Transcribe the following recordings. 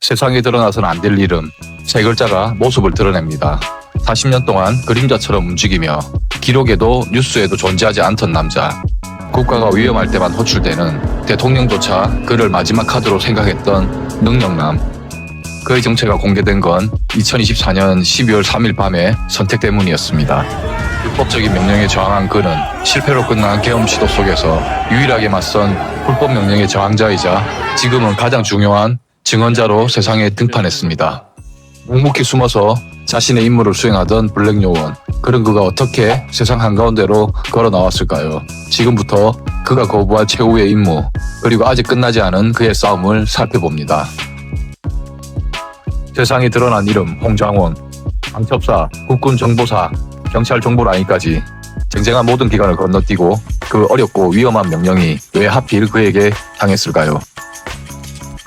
세상에 드러나서는 안 될 이름 세 글자가 모습을 드러냅니다. 40년 동안 그림자처럼 움직이며 기록에도 뉴스에도 존재하지 않던 남자. 국가가 위험할 때만 호출되는 대통령조차 그를 마지막 카드로 생각했던 능력남. 그의 정체가 공개된 건 2024년 12월 3일 밤의 선택 때문이었습니다. 불법적인 명령에 저항한 그는 실패로 끝난 계엄 시도 속에서 유일하게 맞선 불법 명령의 저항자이자 지금은 가장 중요한 증언자로 세상에 등판했습니다. 묵묵히 숨어서 자신의 임무를 수행하던 블랙 요원. 그런 그가 어떻게 세상 한가운데로 걸어 나왔을까요? 지금부터 그가 거부할 최후의 임무, 그리고 아직 끝나지 않은 그의 싸움을 살펴봅니다. 세상에 드러난 이름 홍장원, 방첩사, 국군 정보사, 경찰 정보 라인까지 쟁쟁한 모든 기관을 건너뛰고 그 어렵고 위험한 명령이 왜 하필 그에게 향했을까요?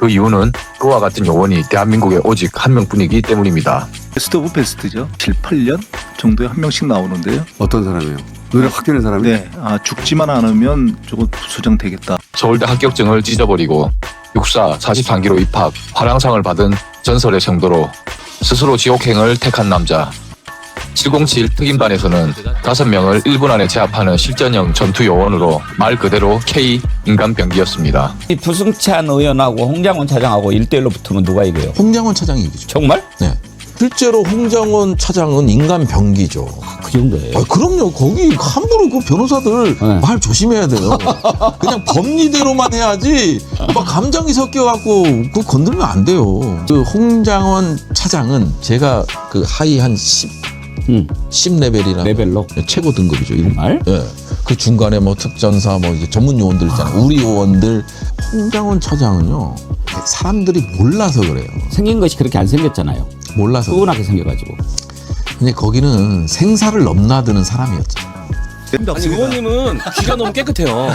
그 이유는 그와 같은 요원이 대한민국에 오직 한 명뿐이기 때문입니다. 베스트 오브 베스트죠. 7, 8년 정도에 한 명씩 나오는데요. 어떤 사람이에요? 눈에 확 띄는 사람이? 네, 아 죽지만 않으면 조금 수정 되겠다. 서울대 합격증을 찢어버리고 육사 43기로 입학, 화랑상을 받은 전설의 성도로 스스로 지옥행을 택한 남자. 707 특임반에서는 5명을 1분 안에 제압하는 실전형 전투 요원으로 말 그대로 K 인간병기였습니다. 이 부승찬 의원하고 홍장원 차장하고 일대일로 붙으면 누가 이겨요? 홍장원 차장이 이기죠. 정말? 네. 실제로 홍장원 차장은 인간 병기죠. 그 정도예요. 아, 그럼요. 거기 함부로 그 변호사들 네. 말 조심해야 돼요. 그냥 법리대로만 해야지 막 감정이 섞여갖고 그 건들면 안 돼요. 그 홍장원 차장은 제가 그 하위 한 10, 응. 10레벨이라 레벨로. 최고 등급이죠. 이름. 정말? 예. 그 중간에 뭐 특전사 뭐 이제 전문 요원들 있잖아요. 우리 요원들 홍장원 차장은요. 사람들이 몰라서 그래요. 생긴 것이 그렇게 안 생겼잖아요. 몰라서. 푸근하게 생겨가지고. 근데 거기는 생사를 넘나드는 사람이었죠. 아니 의원님은 귀가 너무 깨끗해요.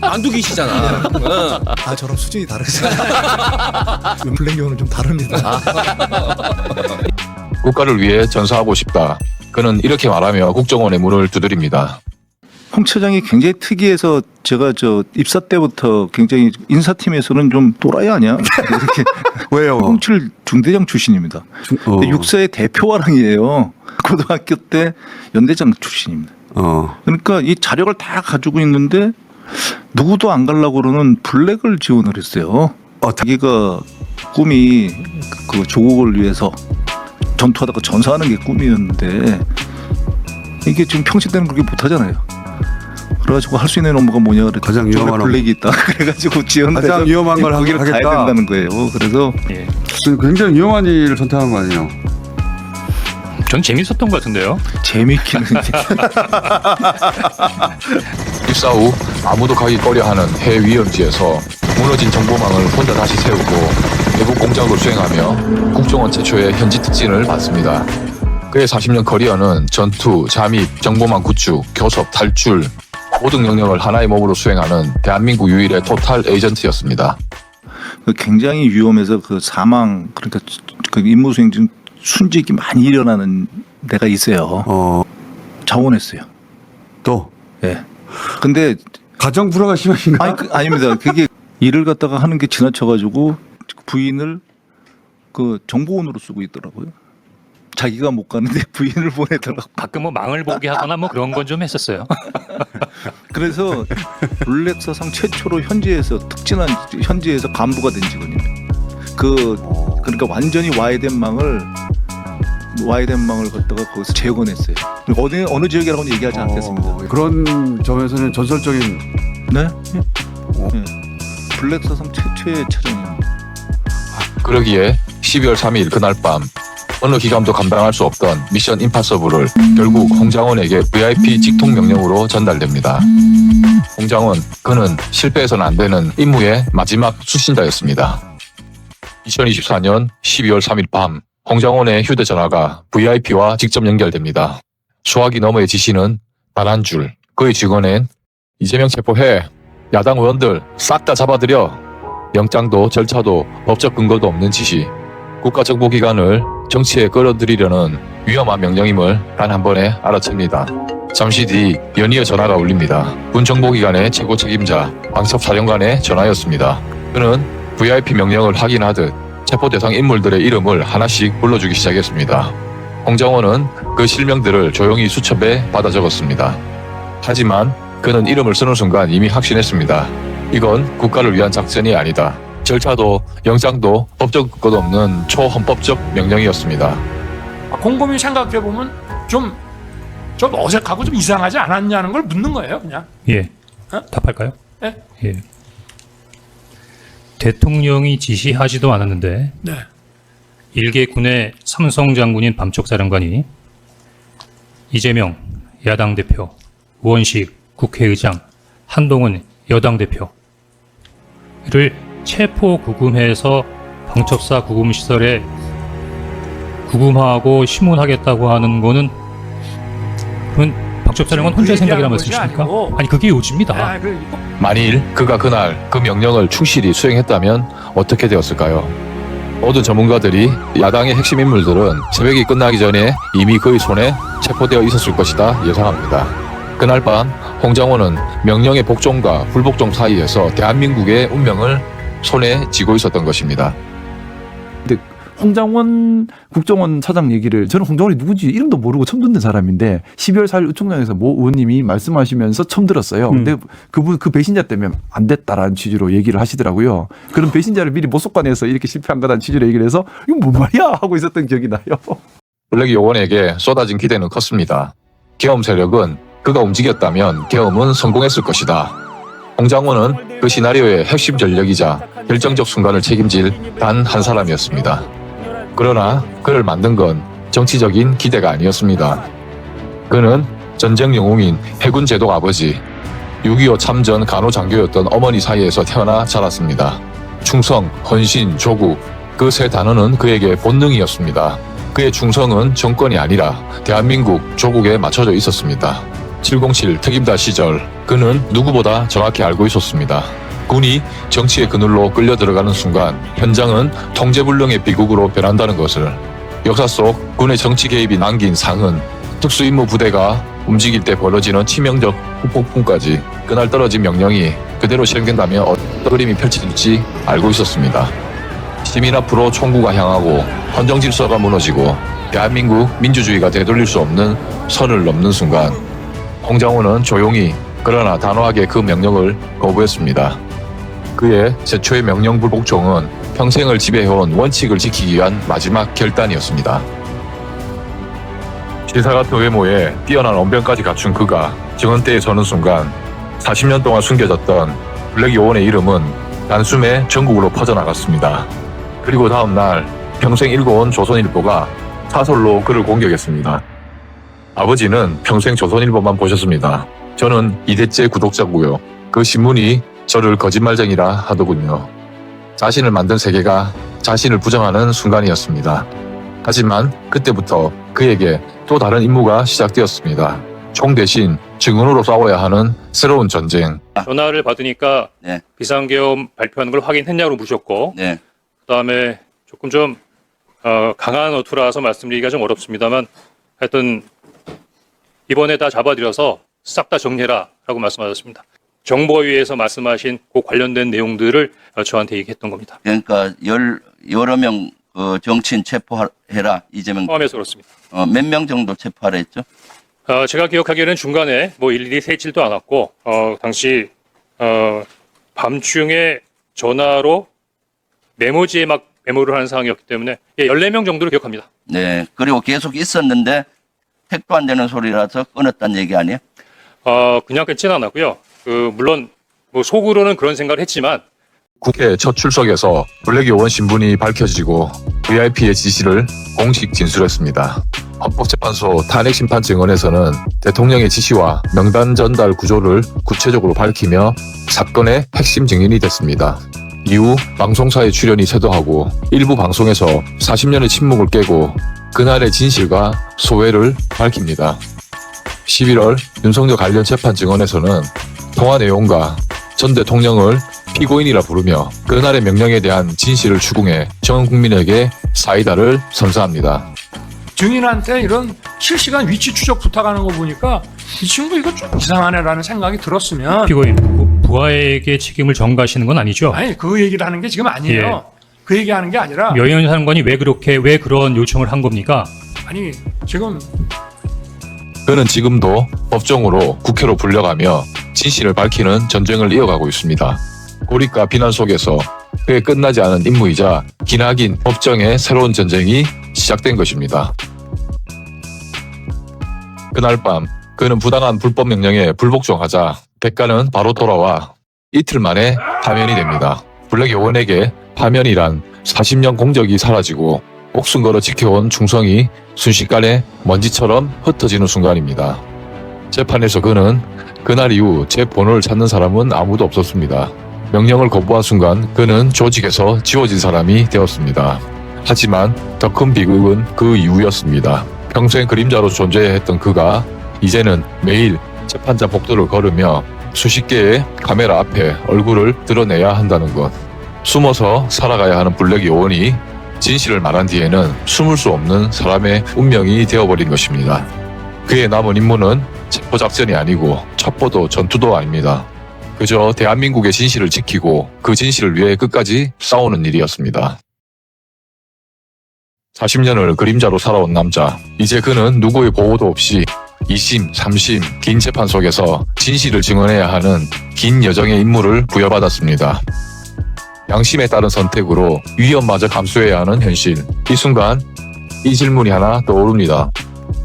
안두기시잖아. 응. 아 저랑 수준이 다르죠. 블랙 요원은 좀 다릅니다. 국가를 위해 전사하고 싶다. 그는 이렇게 말하며 국정원의 문을 두드립니다. 홍 차장이 굉장히 특이해서 제가 저 입사 때부터 굉장히 인사팀에서는 좀 또라이 아니야? 이렇게 왜요? 07 중대장 출신입니다. 중- 어. 근데 육사의 대표화랑이에요. 고등학교 때 연대장 출신입니다. 어. 그러니까 이 자력을 다 가지고 있는데 누구도 안 가려고 그러는 블랙을 지원을 했어요. 어, 다- 자기가 꿈이 그 조국을 위해서 전투하다가 전사하는 게 꿈이었는데 이게 지금 평시 때는 그렇게 못하잖아요. 그래가지고 할 수 있는 업무가 뭐냐 그랬더니 가장 위험한 블랙이 있다. 그래가지고 지원해서 가장 위험한 걸 거기를 가야 하겠다. 된다는 거예요. 그래서 굉장히 위험한 일을 선택한 거 아니에요? 전 재밌었던 것 같은데요. 재미있기는 이제 입사 후 아무도 가기 꺼려하는 해위험지에서 무너진 정보망을 혼자 다시 세우고 내부 공작을 수행하며 국정원 최초의 현지 특진을 받습니다. 그의 40년 커리어는 전투, 잠입, 정보망 구축, 교섭, 탈출 모든 영역을 하나의 몸으로 수행하는 대한민국 유일의 토탈 에이전트였습니다. 그 굉장히 위험해서 그 사망 그러니까 그 임무 수행 중 순직이 많이 일어나는 데가 있어요. 어. 자원했어요. 또 예. 근데 가정 불화가 심하신가? 아니 그, 아닙니다. 그게 일을 갖다가 하는 게 지나쳐가지고 부인을 그 정보원으로 쓰고 있더라고요. 자기가 못 가는데 부인을 보내더라고. 가끔 뭐 망을 보게 하거나 뭐 그런 건 좀 했었어요. 그래서 롤렉사상 최초로 현지에서 특진한 현지에서 간부가 된 직원입니다. 그 그러니까 완전히 와해된 망을 와해된 망을 갖다가 거기서 재건했어요. 어느 어느 지역이라고는 얘기하지 않겠습니다. 어, 그런 점에서는 전설적인 네? 네. 블랙 사상 최초의 차장입니다. 그러기에 12월 3일 그날 밤 어느 기관도 감당할 수 없던 미션 임파서블을 결국 홍장원에게 VIP 직통 명령으로 전달됩니다. 홍장원, 그는 실패해서는 안 되는 임무의 마지막 수신자였습니다. 2024년 12월 3일 밤 홍장원의 휴대전화가 VIP와 직접 연결됩니다. 수화기 너머의 지시는 단 한 줄. 그의 직원엔 이재명 체포해. 야당 의원들 싹 다 잡아들여. 영장도 절차도 법적 근거도 없는 지시. 국가정보기관을 정치에 끌어들이려는 위험한 명령임을 단 한 번에 알아챕니다. 잠시 뒤 연이어 전화가 울립니다. 군 정보기관의 최고 책임자 방첩사령관의 전화였습니다. 그는 VIP 명령을 확인하듯 체포 대상 인물들의 이름을 하나씩 불러주기 시작했습니다. 홍장원은 그 실명들을 조용히 수첩에 받아 적었습니다. 하지만 그는 이름을 쓰는 순간 이미 확신했습니다. 이건 국가를 위한 작전이 아니다. 절차도 영장도 법적 것 없는 초헌법적 명령이었습니다. 아, 곰곰이 생각해 보면 좀, 좀 어색하고 좀 이상하지 않았냐는 걸 묻는 거예요, 그냥. 예. 어? 답할까요? 네. 예. 대통령이 지시하지도 않았는데 네. 일개 군의 삼성 장군인 밤쪽 사령관이 이재명 야당 대표, 우원식 국회의장, 한동훈 여당 대표 를 체포 구금해서 방첩사 구금 시설에 구금하고 심문하겠다고 하는 거는 그건 방첩사령관 혼자 그 생각이란 말씀이십니까? 아니 그게 요지입니다. 아, 그, 만일 그가 그날 그 명령을 충실히 수행했다면 어떻게 되었을까요? 모든 전문가들이 야당의 핵심 인물들은 새벽이 끝나기 전에 이미 그의 손에 체포되어 있었을 것이다 예상합니다. 그날 밤 홍장호는 명령의 복종과 불복종 사이에서 대한민국의 운명을 손에 쥐고 있었던 것입니다. 홍장원 국정원 차장 얘기를 저는 홍장원이 누군지 이름도 모르고 처음 듣는 사람인데 12월 4일 의총장에서 모 의원님이 말씀하시면서 처음 들었어요. 음. 근데 그분 그 배신자 때문에 안 됐다라는 취지로 얘기를 하시더라고요. 그런 배신자를 미리 못 속아내서 이렇게 실패한 거다는 취지로 얘기를 해서 이건 뭔 말이야 하고 있었던 기억이 나요. 블랙 요원에게 쏟아진 기대는 컸습니다. 계엄 세력은 그가 움직였다면 계엄은 성공했을 것이다. 홍장호는 그 시나리오의 핵심 전력이자 결정적 순간을 책임질 단 한 사람이었습니다. 그러나 그를 만든 건 정치적인 기대가 아니었습니다. 그는 전쟁 영웅인 해군 제독 아버지, 6.25 참전 간호장교였던 어머니 사이에서 태어나 자랐습니다. 충성, 헌신, 조국, 그 세 단어는 그에게 본능이었습니다. 그의 충성은 정권이 아니라 대한민국 조국에 맞춰져 있었습니다. 707 특임다 시절 그는 누구보다 정확히 알고 있었습니다. 군이 정치의 그늘로 끌려 들어가는 순간 현장은 통제불능의 비극으로 변한다는 것을 역사 속 군의 정치 개입이 남긴 상은 특수임무 부대가 움직일 때 벌어지는 치명적 후폭풍까지 그날 떨어진 명령이 그대로 실행된다면 어떤 그림이 펼쳐질지 알고 있었습니다. 시민 앞으로 총구가 향하고 헌정 질서가 무너지고 대한민국 민주주의가 되돌릴 수 없는 선을 넘는 순간 홍장호는 조용히 그러나 단호하게 그 명령을 거부했습니다. 그의 최초의 명령 불복종은 평생을 지배해온 원칙을 지키기 위한 마지막 결단이었습니다. 시사 같은 외모에 뛰어난 언변까지 갖춘 그가 정원대에 서는 순간 40년 동안 숨겨졌던 블랙 요원의 이름은 단숨에 전국으로 퍼져나갔습니다. 그리고 다음 날 평생 읽어온 조선일보가 사설로 그를 공격했습니다. 아버지는 평생 조선일보만 보셨습니다. 저는 이대째 구독자고요. 그 신문이 저를 거짓말쟁이라 하더군요. 자신을 만든 세계가 자신을 부정하는 순간이었습니다. 하지만 그때부터 그에게 또 다른 임무가 시작되었습니다. 총 대신 증언으로 싸워야 하는 새로운 전쟁. 전화를 받으니까 네. 비상계엄 발표하는 걸 확인했냐고 물으셨고 네. 그다음에 조금 좀 어, 강한 어투라서 말씀드리기가 좀 어렵습니다만 하여튼 이번에 다 잡아들여서 싹 다 정리해라라고 말씀하셨습니다. 정보위에서 말씀하신 그 관련된 내용들을 어, 저한테 얘기했던 겁니다. 그러니까 열 여러 명그 정치인 체포해라 이재명 포함해서 그렇습니다. 어, 몇 명 정도 체포하라 했죠? 어, 제가 기억하기에는 중간에 뭐 일일이 세지도 않았고 어, 당시 어, 밤중에 전화로 메모지에 막 메모를 하는 상황이었기 때문에 예, 14명 정도로 기억합니다. 네. 그리고 계속 있었는데 택도 안 되는 소리라서 끊었다는 얘기 아니에요? 어, 그냥 끊지는 않았고요. 그 물론 뭐 속으로는 그런 생각을 했지만 국회 첫 출석에서 블랙 요원 신분이 밝혀지고 VIP의 지시를 공식 진술했습니다. 헌법재판소 탄핵 심판 증언에서는 대통령의 지시와 명단 전달 구조를 구체적으로 밝히며 사건의 핵심 증인이 됐습니다. 이후 방송사에 출연이 쇄도하고 일부 방송에서 40년의 침묵을 깨고 그날의 진실과 소회를 밝힙니다. 11월 윤석열 관련 재판 증언에서는 통화 내용과 전 대통령을 피고인이라 부르며 그날의 명령에 대한 진실을 추궁해 전 국민에게 사이다를 선사합니다. 증인한테 이런 실시간 위치 추적 부탁하는 거 보니까 이 친구 이거 좀 이상하네라는 생각이 들었으면 피고인 부- 부하에게 책임을 전가하시는 건 아니죠? 아니 그 얘기를 하는 게 지금 아니에요. 그 얘기하는 게 아니라 여인 상관이 왜 그렇게 왜 그런 요청을 한 겁니까? 아니 지금 그는 지금도 법정으로 국회로 불려가며 진실을 밝히는 전쟁을 이어가고 있습니다. 고립과 비난 속에서 그의 끝나지 않은 임무이자 기나긴 법정의 새로운 전쟁이 시작된 것입니다. 그날 밤 그는 부당한 불법 명령에 불복종하자 백가는 바로 돌아와 이틀 만에 파면이 됩니다. 블랙 요원에게 파면이란 40년 공적이 사라지고 목숨 걸어 지켜온 충성이 순식간에 먼지처럼 흩어지는 순간입니다. 재판에서 그는 그날 이후 제 본을 찾는 사람은 아무도 없었습니다. 명령을 거부한 순간 그는 조직에서 지워진 사람이 되었습니다. 하지만 더 큰 비극은 그 이후였습니다. 평생 그림자로 존재했던 그가 이제는 매일 재판자 복도를 걸으며 수십 개의 카메라 앞에 얼굴을 드러내야 한다는 것. 숨어서 살아가야 하는 블랙 요원이 진실을 말한 뒤에는 숨을 수 없는 사람의 운명이 되어버린 것입니다. 그의 남은 임무는 체포 작전이 아니고 첩보도 전투도 아닙니다. 그저 대한민국의 진실을 지키고 그 진실을 위해 끝까지 싸우는 일이었습니다. 40년을 그림자로 살아온 남자. 이제 그는 누구의 보호도 없이 2심, 3심, 긴 재판 속에서 진실을 증언해야 하는 긴 여정의 임무를 부여받았습니다. 양심에 따른 선택으로 위험마저 감수해야 하는 현실. 이 순간 이 질문이 하나 떠오릅니다.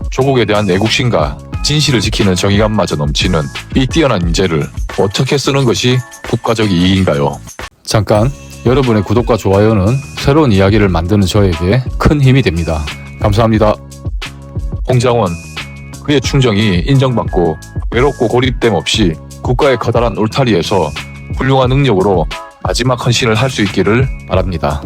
조국에 대한 애국심과 진실을 지키는 정의감마저 넘치는 이 뛰어난 인재를 어떻게 쓰는 것이 국가적 이익인가요? 잠깐 여러분의 구독과 좋아요는 새로운 이야기를 만드는 저에게 큰 힘이 됩니다. 감사합니다. 홍장원 그의 충정이 인정받고 외롭고 고립됨 없이 국가의 커다란 울타리에서 훌륭한 능력으로 마지막 헌신을 할 수 있기를 바랍니다.